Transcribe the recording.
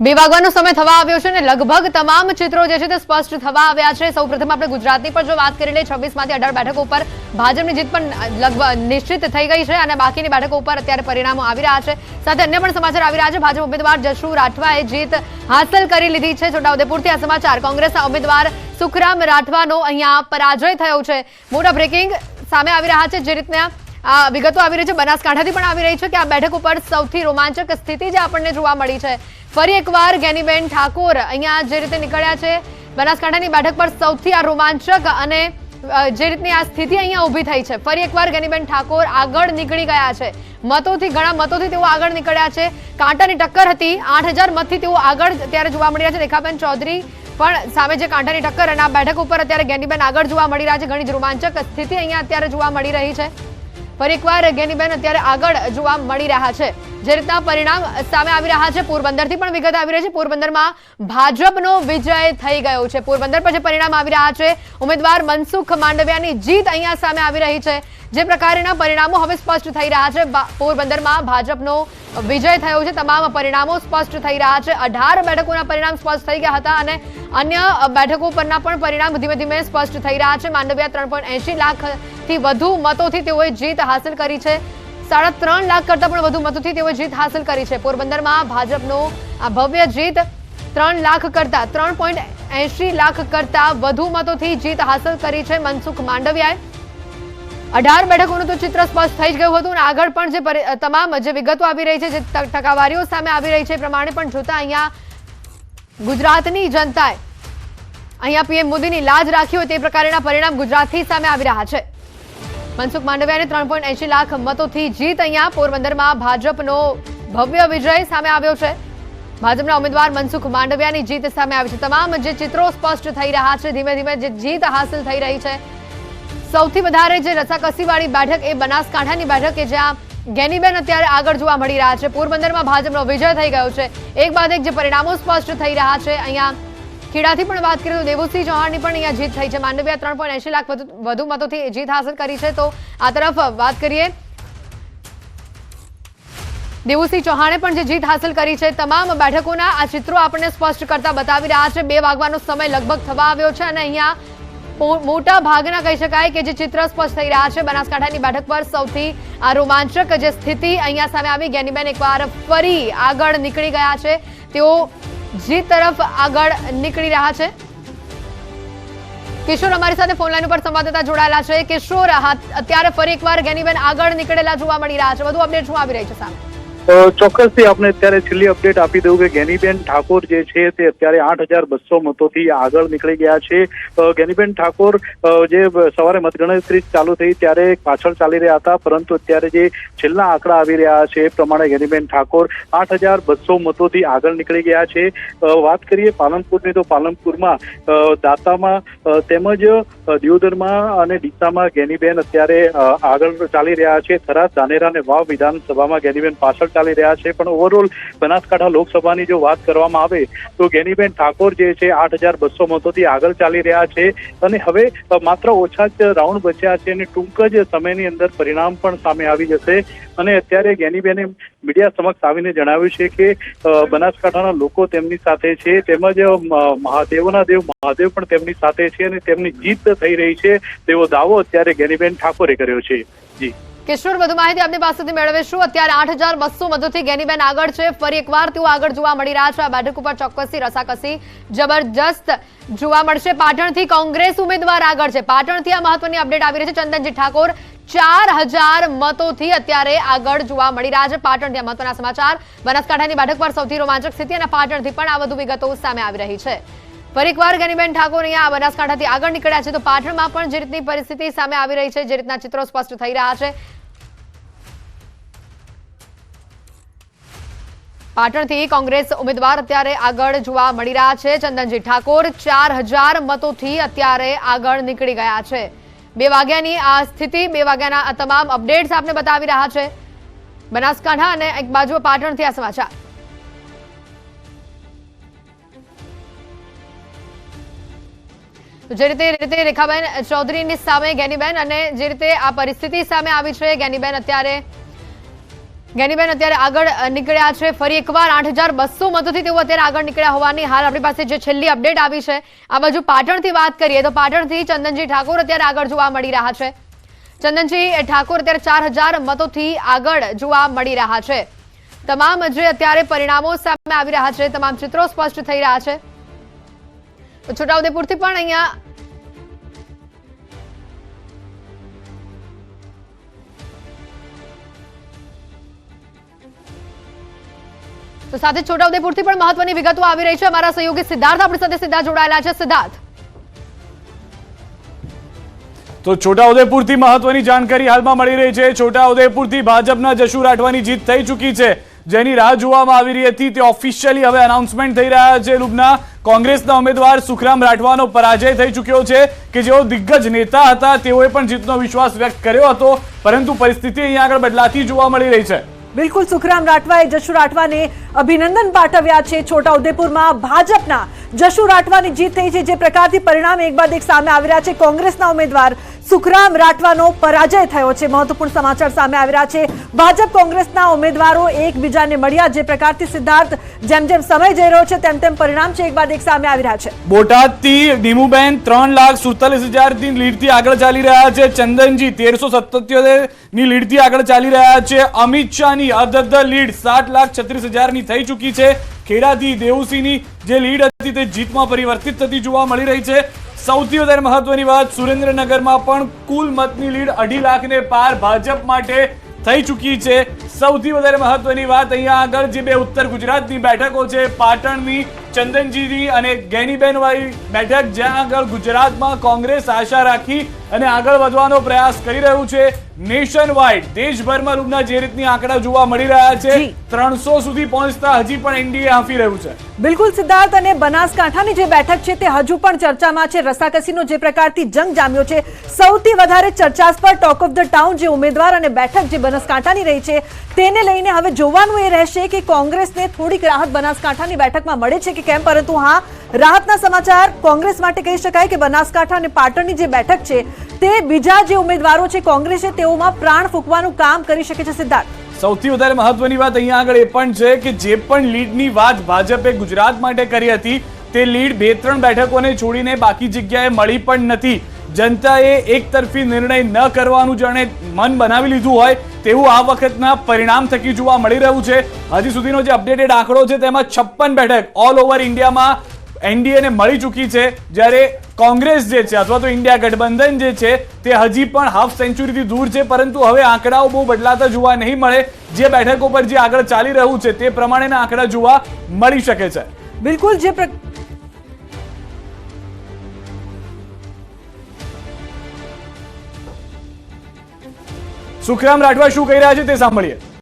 બે વાગવાનો સમય થવા આવ્યો છે અને લગભગ તમામ ચિત્રો જે છે તે સ્પષ્ટ થવા આવ્યા છે. સૌપ્રથમ આપણે ગુજરાતની પર જો વાત કરી લઈએ છવ્વીસમાંથી અઢાર બેઠકો ઉપર ભાજપની જીત પણ લગભગ નિશ્ચિત થઈ ગઈ છે અને બાકીની બેઠકો ઉપર અત્યારે પરિણામો આવી રહ્યા છે. સાથે અન્ય પણ સમાચાર આવી રહ્યા છે. ભાજપ ઉમેદવાર જશુ રાઠવાએ જીત હાંસલ કરી લીધી છે. છોટાઉદેપુરથી આ સમાચાર. કોંગ્રેસના ઉમેદવાર સુખરામ રાઠવાનો અહીંયા પરાજય થયો છે. મોટા બ્રેકિંગ સામે આવી રહ્યા છે. જે રીતના વિગતો આવી રહી છે. બનાસકાંઠાથી પણ આવી રહી છે કે આ બેઠક ઉપર સૌથી રોમાંચક સ્થિતિ જે આપણને જોવા મળી છે. ફરી એકવાર ગેનીબેન ઠાકોર અહીંયા જે રીતે નીકળ્યા છે, બનાસકાંઠાની બેઠક પર સૌથી આ રોમાંચક અને જે રીતની આ સ્થિતિ અહીંયા ઊભી થઈ છે. ફરી એકવાર ગેનીબેન ઠાકોર આગળ નીકળી ગયા છે. મતોથી, ઘણા મતોથી તેઓ આગળ નીકળ્યા છે. કાંટાની ટક્કર હતી. આઠ મતથી તેઓ આગળ ત્યારે જોવા મળી રહ્યા છે. રેખાબેન ચૌધરી પણ સામે જે કાંટાની ટક્કર અને આ બેઠક ઉપર અત્યારે ગેનીબેન આગળ જોવા મળી રહ્યા છે. ઘણી જ રોમાંચક સ્થિતિ અહીંયા અત્યારે જોવા મળી રહી છે. ફરી એકવાર ગેનીબેન અત્યારે આગળ જોવા મળી રહ્યા છે. જે રીતના પરિણામ સામે આવી રહ્યા છે, પોરબંદરથી પણ વિગત આવી રહી છે. પોરબંદરમાં ભાજપનો વિજય થઈ ગયો છે. પોરબંદર પર જે પરિણામ આવી રહ્યા છે, ઉમેદવાર મનસુખ માંડવિયાની જીત અહીંયા સામે આવી રહી છે. જે પ્રકારના પરિણામો હવે સ્પષ્ટ થઈ રહ્યા છે. પોરબંદરમાં ભાજપનો વિજય થયો છે. તમામ પરિણામો સ્પષ્ટ થઈ રહ્યા છે. અઢાર બેઠકોના પરિણામ સ્પષ્ટ થઈ ગયા હતા અને અન્ય બેઠકો પરના પણ પરિણામ ધીમે ધીમે સ્પષ્ટ થઈ રહ્યા છે. માંડવિયા ત્રણ પોઈન્ટ લાખથી વધુ મતોથી તેઓએ જીત હાંસલ કરી છે. સાડા ત્રણ લાખ કરતા પણ વધુ મતોથી તેઓએ જીત હાંસલ કરી છે. પોરબંદરમાં ભાજપનો આ ભવ્ય જીત ત્રણ લાખ કરતા, ત્રણ પોઈન્ટ એંશી લાખ કરતા વધુ મતોથી જીત હાંસલ કરી છે મનસુખ માંડવિયાએ. અઢાર બેઠકોનું તો ચિત્ર સ્પષ્ટ થઈ ગયું હતું અને આગળ પણ જે તમામ જે વિગતો આવી રહી છે, જે ટકાવારીઓ સામે આવી રહી છે પ્રમાણે પણ જોતા અહીંયા ગુજરાતની જનતાએ, અહીંયા પીએમ મોદીની લાજ રાખી હોય તે પ્રકારના પરિણામ ગુજરાતથી સામે આવી રહ્યા છે. મનસુખ માંડવિયાને ત્રણ પોઈન્ટ એંશી લાખ મતોથી જીત અહીંયા પોરબંદરમાં ભાજપનો ભવ્ય વિજય સામે આવ્યો છે. ભાજપના ઉમેદવાર મનસુખ માંડવિયાની જીત સામે આવી છે. તમામ જે ચિત્રો સ્પષ્ટ થઈ રહ્યા છે, ધીમે ધીમે જે જીત હાંસલ થઈ રહી છે. સૌથી વધારે જે રસાકસીવાળી બેઠક એ બનાસકાંઠાની બેઠક કે જ્યાં ગેનીબેન અત્યારે આગળ જોવા મળી રહ્યા છે. પોરબંદરમાં ભાજપનો વિજય થઈ ગયો છે. એક બાદ એક જે પરિણામો સ્પષ્ટ થઈ રહ્યા છે. અહીંયા ખેડાથી પણ વાત કરીએ તો દેવુસિંહ ચૌહાણની પણ અહીંયા જીત થઈ છે. માંડવિયા ત્રણ પોઈન્ટ એંશી લાખ વધુ- મતોથી જીત હાંસલ કરી છે. તો આ તરફ વાત કરીએ. દેવુસિંહ ચૌહાણે પણ જે જીત હાંસલ કરી છે, તમામ બેઠકોના આ ચિત્રો આપણને સ્પષ્ટ કરતા બતાવી રહ્યા છે. બે વાગવાનો સમય લગભગ થવા આવ્યો છે અને અહીંયા મોટા ભાગના કહી શકાય કે જે ચિત્ર સ્પષ્ટ થઈ રહ્યા છે. બનાસકાંઠાની બેઠક પર સૌથી આ રોમાંચક જે સ્થિતિ અહીંયા સામે આવી. ગેનીબેન એકવાર ફરી આગળ નીકળી ગયા છે. તેઓ જીત તરફ આગળ નીકળી રહ્યા છે. કિશોર અમારી સાથે ફોનલાઈન ઉપર સંવાદદાતા જોડાયેલા છે. કિશોર અત્યારે ફરી એકવાર ગેનીબેન આગળ નીકળેલા જોવા મળી રહ્યા છે. વધુ અપડેટ શું આવી રહી છે સામે? ચોક્કસથી આપણે અત્યારે છેલ્લી અપડેટ આપી દઉં કે ગેનીબેન ઠાકોર જે છે તે અત્યારે આઠ હજાર બસો મતોથી આગળ નીકળી ગયા છે. ગેનીબેન ઠાકોર જે સવારે મતગણતરી ચાલુ થઈ ત્યારે પાછળ ચાલી રહ્યા હતા, પરંતુ અત્યારે જે છેલ્લા આંકડા આવી રહ્યા છે એ પ્રમાણે ગેનીબેન ઠાકોર આઠ હજાર બસો મતોથી આગળ નીકળી ગયા છે. વાત કરીએ પાલનપુરની તો પાલનપુરમાં દાંતામાં તેમજ દિયોદરમાં અને ડીસામાં ગેનીબેન અત્યારે આગળ ચાલી રહ્યા છે. થરાદ ધાનેરા અને વાવ વિધાનસભામાં ગેનીબેન પાછળ ચાલી રહ્યા છે. પણ ઓવરઓલ બનાસકાંઠા લોકસભાની જો વાત કરવામાં આવે, તો ગેનીબેન ઠાકોર જે છે, આઠ હજાર બસો મતોથી આગળ ચાલી રહ્યા છે. અને હવે માત્ર ઓછા જ રાઉન્ડ બચ્યા છે અને ટૂંક જ સમયની અંદર પરિણામ પણ સામે આવી જશે. અને અત્યારે ગેનીબેને મીડિયા સમક્ષ આવીને જણાવ્યું છે કે બનાસકાંઠાના લોકો તેમની સાથે છે. તેમજ મહાદેવના દેવ, મહાદેવ પણ તેમની સાથે છે અને તેમની જીત થઈ રહી છે. તેવો દાવો અત્યારે ગેનીબેન ઠાકોરે કર્યો છે. જી. કિશોર, વધુ માહિતી આપની પાસેથી મેળવીશું. અત્યારે આઠ હજાર બસો મતોથી ગેનીબેન આગળ છે. ફરી એકવાર તેઓ આગળ જોવા મળી રહ્યા છે. આ બેઠક ઉપર ચોક્કસથી રસાકસી જબરજસ્ત જોવા મળશે. પાટણથી કોંગ્રેસ ઉમેદવાર આગળ છે. પાટણથી આ મહત્વની અપડેટ આવી રહી છે. ચંદનજી ઠાકોર, ચાર હજાર મતોથી અત્યારે આગળ જોવા મળી રહ્યા છે. પાટણથી મહત્વના સમાચાર. બનાસકાંઠાની બેઠક પર સૌથી રોમાંચક સ્થિતિ અને પાટણથી પણ આ વધુ વિગતો સામે આવી રહી છે. ફરી એકવાર ગનીબેન ઠાકોર અહીંયા બનાસકાંઠાથી આગળ નીકળ્યા છે. તો પાટણમાં પણ જે રીતની પરિસ્થિતિ સામે આવી રહી છે, જે રીતના ચિત્રો સ્પષ્ટ થઈ રહ્યા છે. પાટણથી કોંગ્રેસ ઉમેદવાર અત્યારે આગળ જોવા મળી રહ્યા છે. ચંદનજી ઠાકોર ચાર હજાર મતોથી અત્યારે આગળ નીકળી ગયા છે. બે વાગ્યાની આ સ્થિતિ, બે વાગ્યાના તમામ અપડેટ્સ આપને બતાવી રહ્યા છે. બનાસકાંઠા અને એક બાજુ પાટણથી આ સમાચાર. જે રીતે રીતે રેખાબેન ચૌધરીની સામે ગેનીબેન અને જે રીતે આ પરિસ્થિતિ સામે આવી છે, ગેનીબેન અત્યારે ગેનીબેન અત્યારે આગળ નીકળ્યા છે. ફરી એકવાર આઠ હજાર બસો મતોથી તેઓ અત્યારે આગળ નીકળ્યા હોવાની હાલ આપણી પાસે જે છેલ્લી અપડેટ આવી છે, આ બાજુ પાટણથી વાત કરીએ તો પાટણથી ચંદનજી ઠાકોર અત્યારે આગળ જોવા મળી રહ્યા છે. ચંદનજી ઠાકોર અત્યારે ચાર હજાર મતોથી આગળ જોવા મળી રહ્યા છે. તમામ જે અત્યારે પરિણામો સામે આવી રહ્યા છે, તમામ ચિત્રો સ્પષ્ટ થઈ રહ્યા છે. છોટાઉદેપુરથી પણ અહીંયા તો સાથે છોટાઉદેપુરથી પણ મહત્વની વિગતો આવી રહી છે. અમારા સહયોગી સિદ્ધાર્થ આપણી સાથે સીધા જોડાયેલા છે. સિદ્ધાર્થ. તો છોટાઉદેપુરથી મહત્વની જાણકારી હાલમાં મળી રહી છે. છોટાઉદેપુરથી ભાજપના જશુ રાઠવાની જીત થઈ ચૂકી છે. જેની રાહ જોવામાં આવી રહી હતી. તે ઓફિશિયલી હવે અનાઉન્સમેન્ટ થઈ રહ્યા છે લુબના. કોંગ્રેસના ઉમેદવાર સુખરામ રાઠવાનો પરાજય થઈ ચૂક્યો છે કે જેઓ દિગ્ગજ નેતા હતા, તેઓએ પણ જીતનો વિશ્વાસ વ્યક્ત કર્યો હતો, પરંતુ પરિસ્થિતિ અહીંયા આગળ બદલાતી જોવા મળી રહી છે. બિલકુલ, સુખરામ રાઠવાએ જશુ રાઠવાને અભિનંદન પાઠવ્યા છે છોટા ઉદેપુરમાં ભાજપના જશુ રાઠવાની જીત થઈ છે, જે પ્રકારથી પરિણામ એક બાદ એક સામે આવી રહ્યા છે. કોંગ્રેસના ઉમેદવાર સુખરામ રાઠવાનો પરાજય થયો છે. મહત્વપૂર્ણ સમાચાર સામે આવી રહ્યા છે. ભાજપ કોંગ્રેસના ઉમેદવારો એકબીજાને મળ્યા. જે પ્રકારથી સિદ્ધાર્થ જેમ જેમ સમય જઈ રહ્યો છે, તેમ તેમ પરિણામ છે એક બાદ એક સામે આવી રહ્યા છે. બોટાદથી ડીમુબેન ત્રણ લાખ સુડતાલીસ હજારની લીડથી આગળ ચાલી રહ્યા છે. ચંદનજી તેરસો સત્યોતેરની લીડથી આગળ ચાલી રહ્યા છે. અમિત શાહની અધધ લીડ સાત લાખ છત્રીસ હજારની થઈ ચૂકી છે. ખેડાથી દેવુસિંહની જે લીડ હતી તે જીતમાં પરિવર્તિત થતી જોવા મળી રહી છે. સૌથી વધારે મહત્વની વાત સુરેન્દ્રનગરમાં પણ કુલ મતની લીડ અઢી લાખને પાર ભાજપ માટે થઈ ચૂકી છે. સૌથી વધારે મહત્વની વાત અહીંયા આગળ, જે બે ઉત્તર ગુજરાતની બેઠકો છે, પાટણની ચંદનજીની અને ગેનીબેન વાળી બેઠક જ્યાં આગળ ગુજરાતમાં કોંગ્રેસ આશા રાખી અને આગળ વધવાનો પ્રયાસ કરી રહ્યું છે. નેશન વાઇડ દેશભરમાં રૂપના જે રીતની આંકડા જોવા મળી રહ્યા છે ત્રણસો સુધી પહોંચતા હજી પણ એનડીએ હાંફી રહ્યું છે. બિલકુલ સિદ્ધાર્થ અને બનાસકાંઠાની જે બેઠક છે તે હજુ પણ ચર્ચામાં છે. રસાકસીનો જે પ્રકારથી જંગ જામ્યો છે સૌથી વધારે ચર્ચાસ્પદ ટોક ઓફ ધ ટાઉન જે ઉમેદવાર અને બેઠક જે બનાસકાંઠાની રહી છે તેને લઈને હવે જોવાનું એ રહેશે કે કોંગ્રેસને થોડીક રાહત બનાસકાંઠાની બેઠકમાં મળે છે કે કેમ? પરંતુ હા, રાહતના સમાચાર કોંગ્રેસ માટે કહી શકાય કે બનાસકાંઠા અને પાટણની જે બેઠક છે, તે બીજા જે ઉમેદવારો છે કોંગ્રેસે તેઓમાં પ્રાણ ફૂંકવાનું કામ કરી શકે છે સિદ્ધાર્થ. સૌથી વધારે મહત્વની વાત અહીંયા આગળ એ પણ છે કે જે પણ લીડની વાત ભાજપે ગુજરાત માટે કરી હતી, તે લીડ બે ત્રણ બેઠકોને છોડીને બાકી જગ્યાએ મળી પણ નથી. જનતાએ એક તરફી નિર્ણય ન કરવાનું જાણે મન બનાવી લીધું હોય તેવું આ વખતના પરિણામ થકી જોવા મળી રહ્યું છે. હજી સુધીનો જે અપડેટેડ આંકડો છે તેમાં છપ્પન બેઠક ઓલ ઓવર ઇન્ડિયામાં એનડીએને મળી ચૂકી છે. જ્યારે કોંગ્રેસ જે છે અથવા તો ઇન્ડિયા ગઠબંધન જે છે તે હજી પણ હાફ સેન્ચુરીથી દૂર છે. પરંતુ હવે આંકડાઓ બહુ બદલાતા જોવા નહીં મળે. જે બેઠકો પર જે આગળ ચાલી રહ્યું છે તે પ્રમાણેના આંકડા જોવા મળી શકે છે. બિલકુલ જે સુખરામ રાઠવા શું કહી રહ્યા છે તે સાંભળીએ.